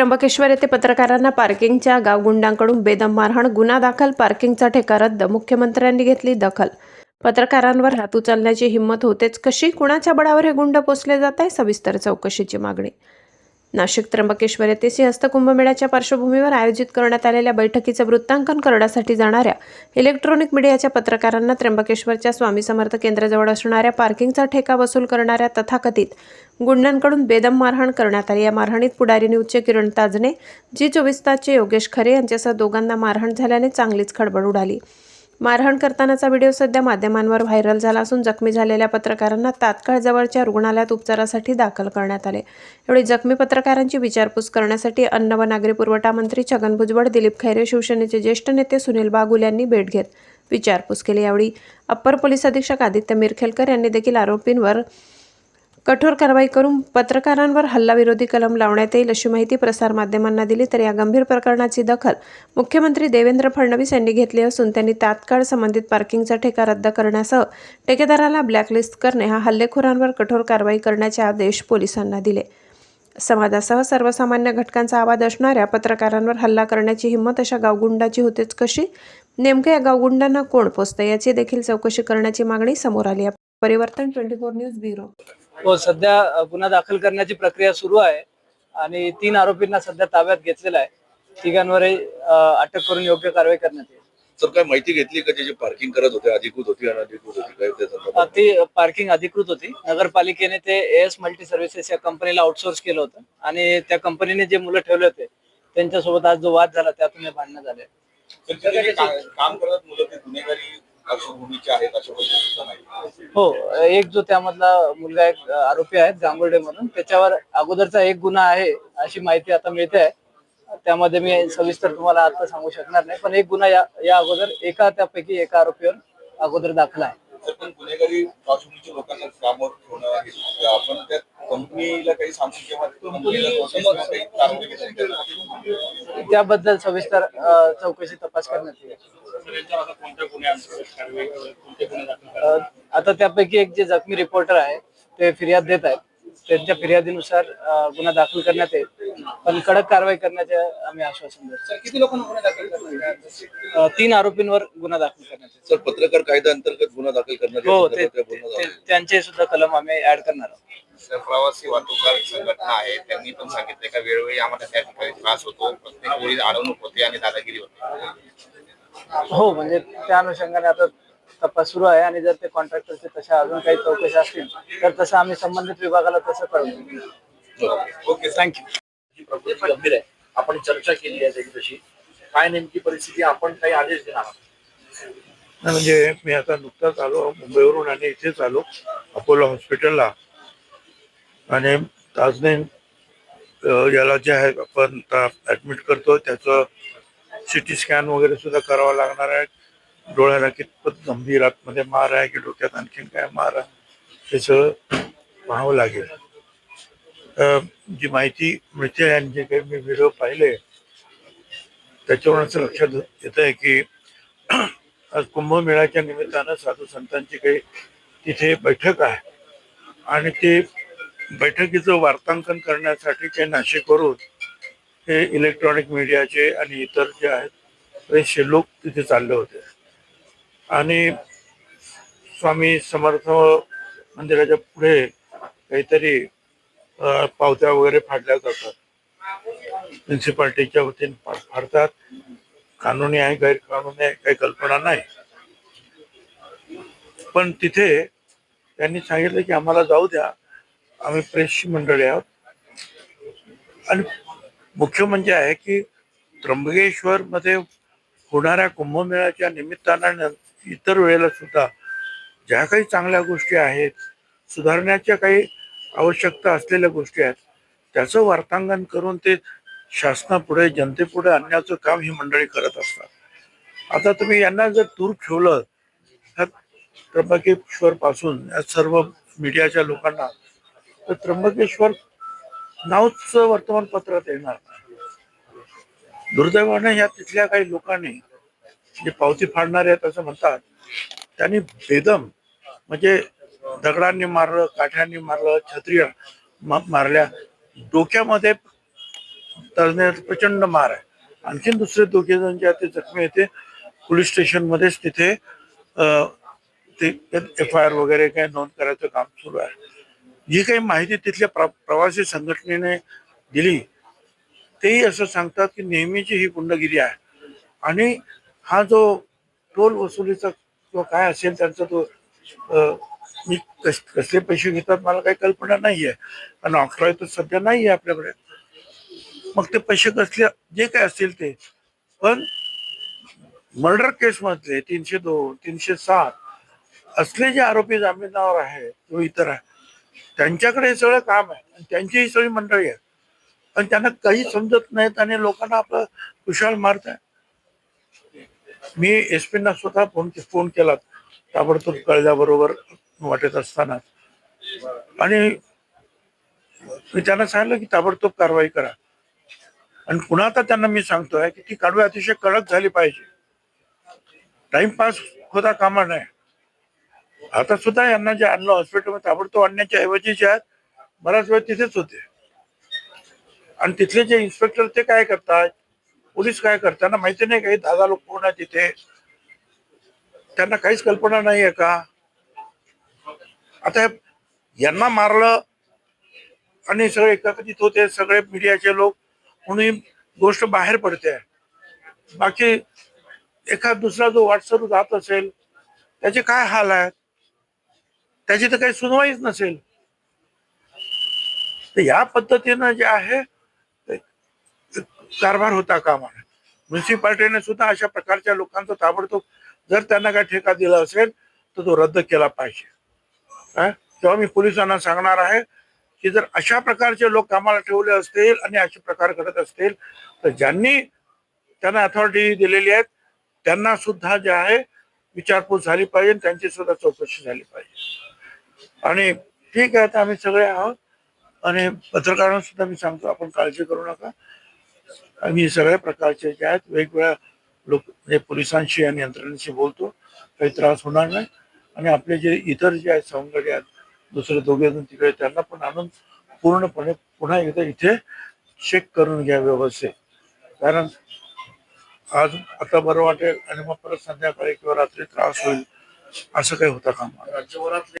त्र्यंबकेश्वर येथे पत्रकारांना पार्किंगच्या गावगुंडांकडून बेदम मारहाण गुन्हा दाखल पार्किंगचा ठेका रद्द मुख्यमंत्र्यांनी घेतली दखल. पत्रकारांवर हात उचलण्याची हिंमत होतेच कशी? कुणाच्या बळावर हे गुंड पोचले जात आहे? सविस्तर चौकशीची मागणी नाशिक त्र्यंबकेश्वर येथे सिंहस्थ कुंभमेळ्याच्या पार्श्वभूमीवर आयोजित करण्यात आलेल्या बैठकीचं वृत्तांकन करण्यासाठी जाणाऱ्या इलेक्ट्रॉनिक मीडियाच्या पत्रकारांना त्र्यंबकेश्वरच्या स्वामी समर्थ केंद्राजवळ असणाऱ्या पार्किंगचा ठेका वसूल करणाऱ्या तथाकथित गुंडांकडून बेदम मारहाण करण्यात आली. या मारहाणीत पुढारी न्यूजचे किरण ताजणे जी चोवीस तासचे योगेश खरे यांच्यासह दोघांना मारहाण झाल्याने चांगलीच खडबड उडाली. मारहाण करतानाचा व्हिडिओ सध्या माध्यमांवर व्हायरल झाला असून जखमी झालेल्या पत्रकारांना तात्काळ जवळच्या रुग्णालयात उपचारासाठी दाखल करण्यात आले. एवढी जखमी पत्रकारांची विचारपूस करण्यासाठी अन्न व नागरी पुरवठा मंत्री छगन भुजबळ दिलीप खैरे शिवसेनेचे ज्येष्ठ नेते सुनील बागुल यांनी भेट घेत विचारपूस केली. यावेळी अप्पर पोलीस अधीक्षक आदित्य मिरखेलकर यांनी देखील आरोपींवर कठोर कारवाई करून पत्रकारांवर हल्लाविरोधी कलम लावण्यात येईल अशी माहिती प्रसारमाध्यमांना दिली तर या गंभीर प्रकरणाची दखल मुख्यमंत्री देवेंद्र फडणवीस यांनी घेतली असून त्यांनी तात्काळ संबंधित पार्किंगचा ठेका रद्द करण्यासह ठेकेदाराला ब्लॅकलिस्ट करणे हा हल्लेखोरांवर कठोर कारवाई करण्याचे आदेश पोलिसांना दिले. समाजासह सर्वसामान्य घटकांचा आवाज असणाऱ्या पत्रकारांवर हल्ला करण्याची हिंमत अशा गावगुंडाची होतेच कशी? नेमक्या या गावगुंडांना कोण पोचतं याची देखील चौकशी करण्याची मागणी समोर आली आहे. परिवर्तन ट्वेंटी फोर न्यूज ब्युरो. हो सध्या गुन्हा दाखल करण्याची प्रक्रिया सुरू आहे आणि तीन आरोपींना सध्या ताब्यात घेतलेला आहे. तिघांवरही अटक करून योग्य कारवाई करण्यात येईल. सर काय माहिती घेतली का जे जे पार्किंग करत होते अधिकृत होती अनधिकृत होती काय ती पार्किंग अधिकृत होती. नगरपालिकेने ते एस मल्टी सर्व्हिसेस या कंपनीला आउटसोर्स केलं होतं. आणि त्या कंपनीने जे मुलं ठेवले होते त्यांच्यासोबत आज जो वाद झाला त्यातून हे भांडणं झाले. काम करत मुलं ते गुन्हेगारी पार्श्वभूमीचे आहेत अशा हो एक जो त्यामधला मुलगा एक आरोपी आहे गांगुर्डे म्हणून त्याच्यावर अगोदरचा एक गुन्हा आहे अशी माहिती आता मिळते. आहे त्यामध्ये मी सविस्तर तुम्हाला आता सांगू शकणार नाही पण एक गुन्हा या या अगोदर एका त्यापैकी एका आरोपीवर अगोदर दाखला आहे. तर पण गुन्हेगारी पार्श्वभूमीच्या लोकांना कामावर ठेवणं आहे. तर आपण त्या कंपनीला काही सांगू किंवा कंपनीला notice किंवा काही कारवाई केली त्याच्यावर? त्याबद्दल सविस्तर चौकशी तपास करण्यात येईल. आता त्यापैकी एक जे जखमी रिपोर्टर आहे ते फिर्याद देत आहेत. त्यांच्या फिर्यादीनुसार गुन्हा दाखल करण्यात येईल. पण कडक कारवाई करण्याचे आम्ही आश्वासन देतो किती लोकांना गुन्हे दाखल तीन आरोपींवर गुन्हा दाखल करण्यात येईल. सर पत्रकार कायदा अंतर्गत गुन्हा दाखल करणार हो त्यांचे सुद्धा कलम आम्ही ऍड करणार आहोत. प्रवासी वाहतूकदार संघटना आहे. त्यांनी पण सांगितले का वेळोवेळी आम्हाला त्या ठिकाणी त्रास होतो. प्रत्येक वेळी अडवणूक होते आणि दादागिरी होते. हो म्हणजे त्या अनुषंगाने आता तपास सुरू आहे आणि जर ते कॉन्ट्रॅक्टरचे तशा अजून काही चौकशी असतील तर तसं आम्ही संबंधित विभागाला तसं कळवू ओके थँक्यू गंभीर आहे. आपण चर्चा केली आहे तशी काय नेमकी परिस्थिती आपण काही आदेश देणार म्हणजे मी आता नुकताच आलो मुंबईवरून आणि इथेच आलो अपोलो हॉस्पिटलला. आणि ताजने याला जे आहे आपण ऍडमिट करतो त्याचं सिटी स्कॅन वगैरे सुद्धा करावं लागणार आहे. डोळ्याला कितपत गंभीर आतमध्ये मार आहे की डोक्यात आणखीन काय मार आहे हे सगळं पाहावं लागेल. जी माहिती मिळते आणि जे काही मी व्हिडिओ पाहिले त्याच्यावरून असं लक्षात येत आहे की आज कुंभमेळ्याच्या निमित्तानं साधू संतांची काही तिथे बैठक आहे. आणि ते बैठकीचं वार्तांकन करण्यासाठी ते नाशिकवरून हे इलेक्ट्रॉनिक मीडियाचे आणि इतर जे आहेत बरेचसे लोक तिथे चालले होते. आणि स्वामी समर्थ मंदिराच्या पुढे काहीतरी पावत्या वगैरे फाडल्या जातात. म्युन्सिपाल्टीच्या वतीने फाडतात. कानूनी आहे गैरकानूनी आहे काही कल्पना नाही. पण तिथे त्यांनी सांगितलं की आम्हाला जाऊ द्या. आम्ही प्रेसची मंडळी आहोत. आणि मुख्य म्हणजे आहे की त्र्यंबकेश्वर मध्ये होणाऱ्या कुंभमेळ्याच्या निमित्तानं इतर वेळेला सुद्धा ज्या काही चांगल्या गोष्टी आहेत सुधारण्याच्या काही आवश्यकता असलेल्या गोष्टी आहेत त्याचं वार्तांकन करून ते शासनापुढे जनतेपुढे आणण्याचं काम ही मंडळी करत असतात. आता तुम्ही यांना जर दूर ठेवलं ह्या त्र्यंबकेश्वर पासून या सर्व मीडियाच्या लोकांना तर त्र्यंबकेश्वर नावच वर्तमानपत्रात येणार दुर्दैवाने या तिथल्या काही लोकांनी जे पावती फाडणारे आहेत असं म्हणतात त्यांनी बेदम म्हणजे दगडांनी मारलं काठ्यांनी मारलं छत्री मारल्या. डोक्यामध्ये तज्ञ प्रचंड मार आहे. आणखीन दुसरे दोघे जण जे आहेत ते जखमी आहेत ते पोलीस स्टेशनमध्येच तिथे ते एफ आय आर वगैरे काही नोंद करायचं काम सुरू आहे. जी काही माहिती तिथल्या प्र प्रवासी संघटनेने दिली तेही असं सांगतात की नेहमीची ही गुंडगिरी आहे. आणि हा जो टोल वसुलीचा किंवा काय असेल त्यांचा तो मी कस कसले पैसे घेतात मला काही कल्पना नाही आहे कारण ऑक्ट्रॉय तर सध्या नाही आहे आपल्याकडे. मग ते पैसे कसले जे काय असतील ते. पण मर्डर केसमधले तीनशे दोन तीनशे सात असले जे आरोपी जामिनावर आहे किंवा इतर आहे त्यांच्याकडे हे सगळं काम आहे. आणि त्यांची ही सगळी मंडळी आहे. पण त्यांना काही समजत नाहीत आणि लोकांना आपलं कुशाल मारत आहे मी एस पींना स्वतः फोन फोन केला. ताबडतोब कळल्याबरोबर वाटत असताना. आणि मी त्यांना सांगितलं की ताबडतोब कारवाई करा. आणि पुन्हा आता त्यांना मी सांगतोय की ती कारवाई अतिशय कडक झाली पाहिजे. टाइमपास होता कामा नये. आता सुद्धा यांना जे आणलं हॉस्पिटलमध्ये ताबडतोब आणण्याच्या ऐवजी जे आहेत बराच वेळ तिथेच होते. आणि तिथले जे इन्स्पेक्टर ते काय करतात? पोलीस काय करताना माहिती नाही काही दादा लोक कोण आहे तिथे त्यांना काहीच कल्पना नाही आहे का? आता यांना मारलं आणि सगळे एकत्रित होते सगळे मीडियाचे लोक म्हणून गोष्ट बाहेर पडते. बाकी एखाद दुसरा जो व्हॉट्सअप जात असेल त्याचे काय हाल आहेत? त्याची तर काही सुनवाईच नसेल. तर या पद्धतीनं जे आहे कारभार होता कामा म्युन्सिपाल्टीने सुद्धा अशा प्रकारच्या लोकांचा ताबडतोब जर त्यांना काय ठेका दिला असेल तर तो रद्द केला पाहिजे. तेव्हा मी पोलिसांना सांगणार आहे की जर अशा प्रकारचे लोक कामाला ठेवले असतील आणि असे प्रकार घडत असतील तर ज्यांनी त्यांना अथॉरिटी दिलेली आहेत त्यांना सुद्धा जे आहे विचारपूस झाली पाहिजे त्यांची सुद्धा चौकशी झाली पाहिजे. आणि ठीक आहे आता आम्ही सगळे आहोत. आणि पत्रकारांना सुद्धा मी सांगतो आपण काळजी करू नका. आम्ही सगळ्या प्रकारचे जे आहेत वेगवेगळ्या लोक म्हणजे पोलिसांशी आणि यंत्रणेशी बोलतो. काही त्रास होणार नाही. आणि आपले जे इतर जे आहेत सवंगडी आहेत दुसरे दोघे जण तिकडे त्यांना पण आणून पूर्णपणे पुन्हा एकदा इथे चेक करून घ्या व्यवस्थित. कारण आज आता बरं वाटेल आणि मग परत संध्याकाळी किंवा रात्री त्रास होईल असं काही होता कामा राज्यभरात